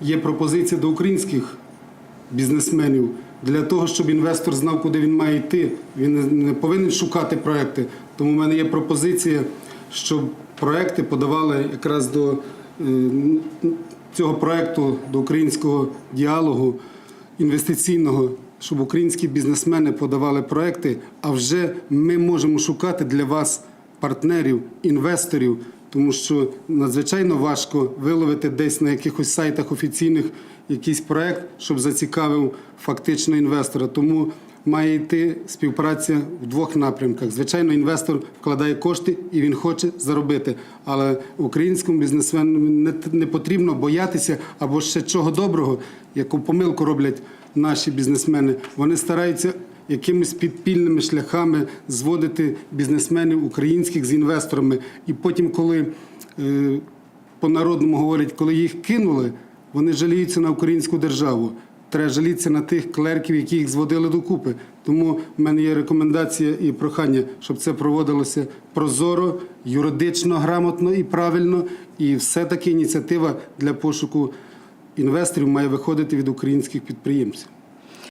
Є пропозиція до українських бізнесменів для того, щоб інвестор знав, куди він має йти. Він не- не повинен шукати проекти. Тому в мене є пропозиція, щоб проекти подавали якраз до е, цього проекту, до українського діалогу інвестиційного, щоб українські бізнесмени подавали проекти, а вже ми можемо шукати для вас партнерів, інвесторів, тому що надзвичайно важко виловити десь на якихось сайтах офіційних якийсь проект, щоб зацікавив фактично інвестора. Тому має йти співпраця в двох напрямках. Звичайно, інвестор вкладає кошти і він хоче заробити. Але українському бізнесмену не, потрібно боятися або ще чого доброго, яку помилку роблять наші бізнесмени. Вони стараються якимись підпільними шляхами зводити бізнесменів українських з інвесторами. І потім, коли е, по-народному говорять, коли їх кинули, вони жаліються на українську державу. Треба жалітися на тих клерків, які їх зводили докупи. Тому в мене є рекомендація і прохання, щоб це проводилося прозоро, юридично, грамотно і правильно. І все-таки ініціатива для пошуку інвесторів має виходити від українських підприємців.